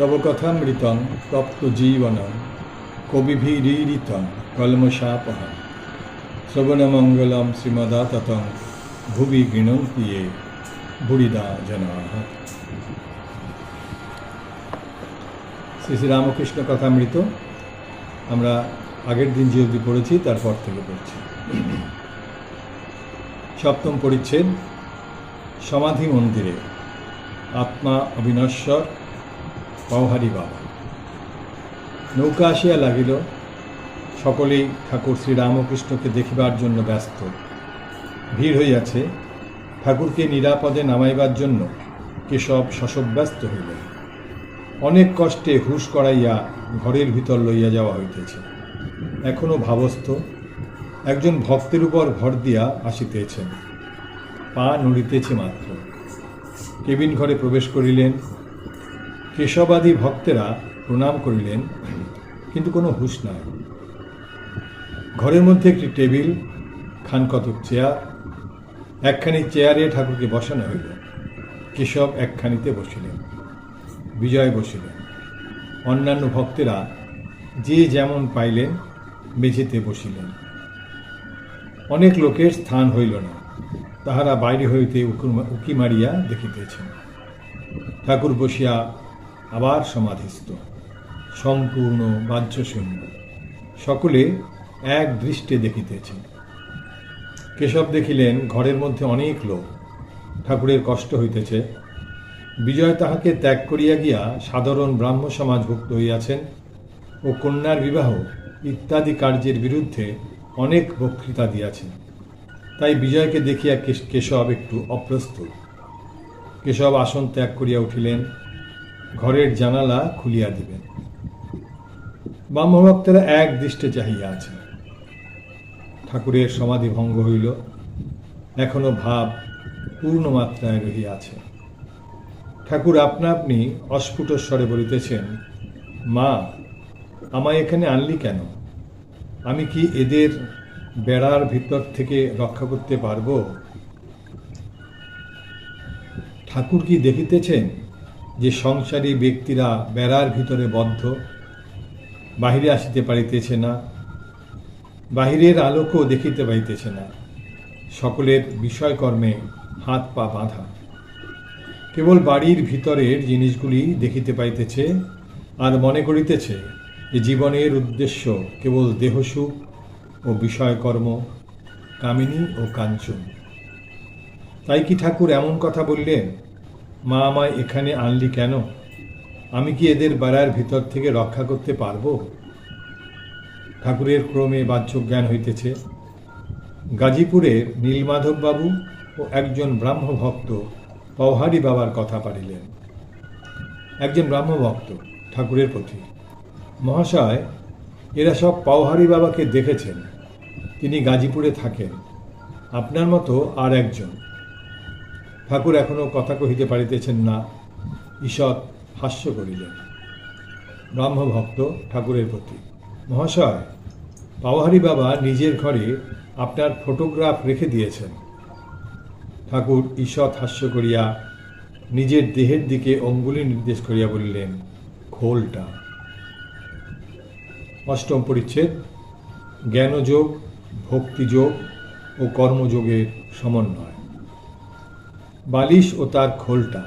তব কথামৃতং তপ্ত জীবনম কবিভিরীরিতং কলমশাপহম। শ্রবণমঙ্গলম শ্রীমদাততং ভুবি গৃণন্তি এ বুড়িদা জনাহ। শ্রী শ্রী রামকৃষ্ণ কথামৃত, আমরা আগের দিন যে অবধি পড়েছি, তারপর থেকে পড়ছি। সপ্তম পরিচ্ছেদ, সমাধি মন্দিরে, আত্মা অবিনশ্বর পওহারি বাবা। নৌকা আসিয়া লাগিল। সকলেই ঠাকুর শ্রীরামকৃষ্ণকে দেখিবার জন্য ব্যস্ত। ভিড় হইয়াছে। ঠাকুরকে নিরাপদে নামাইবার জন্য কেশব শশব্যস্ত হইলেন। অনেক কষ্টে হুশ করাইয়া ঘরের ভিতর লইয়া যাওয়া হইতেছে। এখনও ভাবস্থ, একজন ভক্তের উপর ভর দিয়া আসিতেছেন। পা নড়িতেছে মাত্র। কেবিন ঘরে প্রবেশ করিলেন। কেশবাদী ভক্তেরা প্রণাম করিলেন, কিন্তু কোনো হুঁশ নাই। ঘরের মধ্যে একটি টেবিল খান কতক চেয়ার, একখানি চেয়ারে ঠাকুরকে বসানো হইল। কেশব একখানিতে বসিলেন, বিজয় বসিলেন। অন্যান্য ভক্তেরা যে যেমন পাইলেন, মেঝেতে বসিলেন। অনেক লোকের স্থান হইল না, তাহারা বাইরে হইতে উকি মারিয়া দেখিতেছেন। ঠাকুর বসিয়া আবার সমাধিস্থ। সম্পূর্ণ বাহ্যশূন্য। সকলে এক দৃষ্টে দেখিতেছেন কেশব দেখিলেন, ঘরের মধ্যে অনেক লোক। ঠাকুরের কষ্ট হইতেছে। বিজয় তাহাকে ত্যাগ করিয়া গিয়া সাধারণ ব্রাহ্ম সমাজভুক্ত হইয়াছেন ও কন্যার বিবাহ ইত্যাদি কার্যের বিরুদ্ধে অনেক বক্তৃতা দিয়াছেন। তাই বিজয়কে দেখিয়া কেশ- কেশব একটু অপ্রস্তুত। কেশব আসন ত্যাগ করিয়া উঠিলেন। ঘরের জানালা খুলিয়া দিবেন। ব্রাহ্মভক্তেরা এক দৃষ্টে চাহিয়া আছে ঠাকুরের সমাধি ভঙ্গ হইল। এখনও ভাব পূর্ণ মাত্রায় রহিয়াছে ঠাকুর আপনা আপনি অস্ফুট স্বরে বলিতেছেন, মা, আমায় এখানে আনলি কেন? আমি কি এদের বেড়ার ভিতর থেকে রক্ষা করতে পারব? ঠাকুর কি দেখিতেছেন? যে সংসারী ব্যক্তিরা বেড়ার ভিতরে বদ্ধ, বাহিরে আসিতে পারিতেছে না, বাহিরের আলোকও দেখিতে পাইতেছে না, সকলের বিষয়কর্মে হাত পা বাঁধা। কেবল বাড়ির ভিতরের জিনিসগুলি দেখিতে পাইতেছে আর মনে করিতেছে যে জীবনের উদ্দেশ্য কেবল দেহসুখ ও বিষয়কর্ম, কামিনী ও কাঞ্চন। তাই কি ঠাকুর এমন কথা বললেন? মা আমায় এখানে আনলি কেন? আমি কি এদের বেড়ার ভিতর থেকে রক্ষা করতে পারব? ঠাকুরের ক্রমে বাহ্য জ্ঞান হইতেছে। গাজীপুরের নীলমাধব বাবু ও একজন ব্রাহ্ম ভক্ত পওহারি বাবার কথা পারিলেন একজন ব্রাহ্ম ভক্ত ঠাকুরের প্রতি মহাশয়, এরা সব পাওহারি বাবাকে দেখেছেন। তিনি গাজীপুরে থাকেন। আপনার মতো আর একজন। ঠাকুর এখনও কথা কহিতে পারিতেছেন না। ঈষৎ হাস্য করিলেন। ব্রাহ্মভক্ত ঠাকুরের প্রতি, মহাশয় পাওহারি বাবা নিজের ঘরে আপনার ফটোগ্রাফ রেখে দিয়েছেন। ঠাকুর ঈষৎ হাস্য করিয়া নিজের দেহের দিকে অঙ্গুলি নির্দেশ করিয়া বলিলেন, খোলটা। অষ্টম পরিচ্ছেদ, জ্ঞানযোগ, ভক্তিযোগ ও কর্মযোগের সমন্বয়। বালিশ ও তার খোলটা,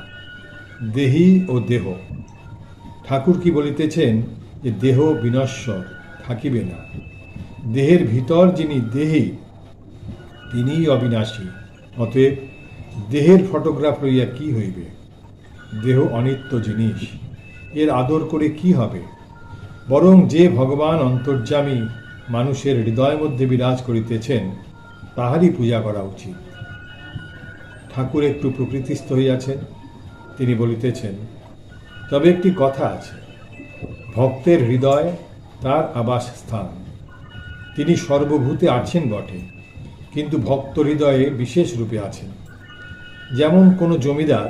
দেহি ও দেহ। ঠাকুর কি বলিতেছেন যে, দেহ বিনশ্বর, থাকিবে না। দেহের ভিতর যিনি দেহি, তিনিই অবিনাশী। অতএব দেহের ফটোগ্রাফ লইয়া কি হইবে? দেহ অনিত্য জিনিস। এর আদর করে কি হবে? বরং যে ভগবান অন্তর্যামী মানুষের হৃদয় মধ্যে বিরাজ করিতেছেন, তাহারই পূজা করা উচিত। ঠাকুর একটু প্রকৃতিস্থ হইয়াছেন তিনি বলিতেছেন, তবে একটি কথা আছে। ভক্তের হৃদয় তার আবাস স্থান তিনি সর্বভূতে আছেন বটে, কিন্তু ভক্ত হৃদয়ে বিশেষ রূপে আছেন। যেমন কোনো জমিদার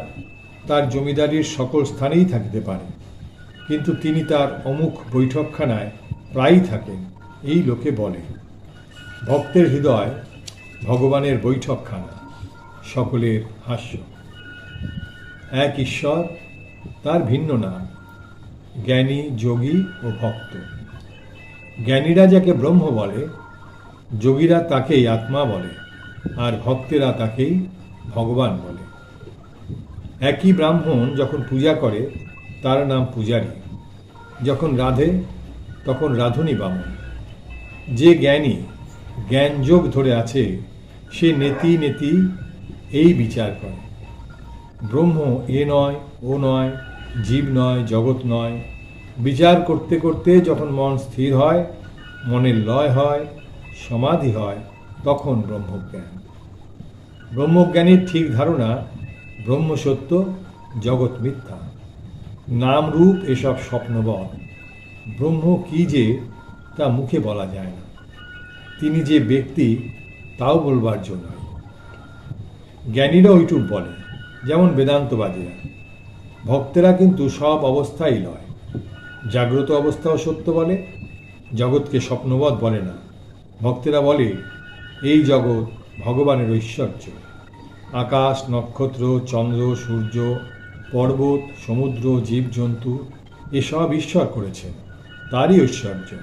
তার জমিদারির সকল স্থানেই থাকিতে পারে, কিন্তু তিনি তার অমুক বৈঠকখানায় প্রায়ই থাকেন, এই লোকে বলে। ভক্তের হৃদয় ভগবানের বৈঠকখানা। সকলের হাস্য। এক ঈশ্বর, তার ভিন্ন নাম, জ্ঞানী, যোগী ও ভক্ত। জ্ঞানীরা যাকে ব্রহ্ম বলে, যোগীরা তাকেই আত্মা বলে, আর ভক্তেরা তাকেই ভগবান বলে। একই ব্রাহ্মণ যখন পূজা করে, তার নাম পূজারী। যখন রাধে, তখন রাধুনী বামন। যে জ্ঞানী জ্ঞান যোগ ধরে আছে, সে নেতি নেতি এই বিচার করে। ব্রহ্ম এ নয়, ও নয়, জীব নয়, জগৎ নয়। বিচার করতে করতে যখন মন স্থির হয়, মনের লয় হয়, সমাধি হয়, তখন ব্রহ্মজ্ঞান। ব্রহ্মজ্ঞানীর ঠিক ধারণা ব্রহ্ম সত্য, জগৎ মিথ্যা। নাম রূপ এসব স্বপ্নবৎ ব্রহ্ম কি যে তা মুখে বলা যায় না। তিনি যে ব্যক্তি, তাও বলবার জন্য জ্ঞানীরা ওইটুক বলে, যেমন বেদান্তবাদীরা। ভক্তেরা কিন্তু সব অবস্থাই লয়। জাগ্রত অবস্থাও সত্য বলে, জগৎকে স্বপ্নবধ বলে না। ভক্তেরা বলে, এই জগৎ ভগবানের ঐশ্বর্য। আকাশ, নক্ষত্র, চন্দ্র, সূর্য, পর্বত, সমুদ্র, জীবজন্তু, এসব ঈশ্বর করেছেন। তারই ঐশ্বর্য।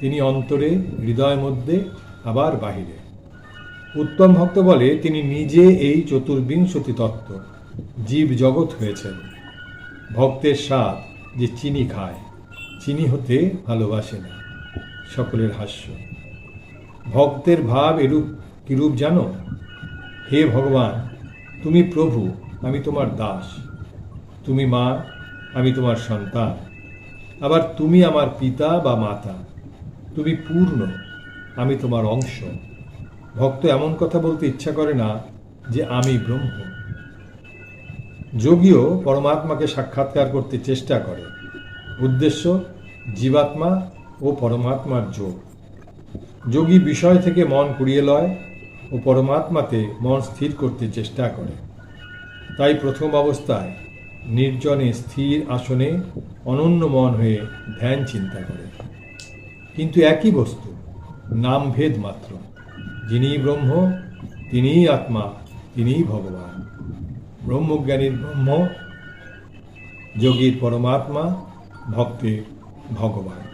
তিনি অন্তরে হৃদয় মধ্যে, আবার বাহিরে। উত্তম ভক্ত বলে তিনি নিজে এই চতুর্বিংশতি তত্ত্ব, জীব জগৎ হয়েছেন। ভক্তের স্বাদ যে চিনি খায়, চিনি হতে ভালোবাসে না, সকলের হাস্য। ভক্তের ভাব এরূপ কিরূপ জানো? হে ভগবান, তুমি প্রভু, আমি তোমার দাস। তুমি মা, আমি তোমার সন্তান। আবার তুমি আমার পিতা বা মাতা। তুমি পূর্ণ, আমি তোমার অংশ। ভক্ত এমন কথা বলতে ইচ্ছা করে না যে আমি ব্রহ্ম। যোগীও পরমাত্মাকে সাক্ষাৎকার করতে চেষ্টা করে। উদ্দেশ্য, জীবাত্মা ও পরমাত্মার যোগ। যোগী বিষয় থেকে মন কুড়িয়ে লয় ও পরমাত্মাতে মন স্থির করতে চেষ্টা করে। তাই প্রথম অবস্থায় নির্জনে স্থির আসনে অনন্য মন হয়ে ধ্যান চিন্তা করে। কিন্তু একই বস্তু, নামভেদ মাত্র। যিনি ব্রহ্ম তিনিই আত্মা তিনিই ভগবান। ব্রহ্মজ্ঞানীর ব্রহ্ম যোগীর পরমাত্মা ভক্তের ভগবান।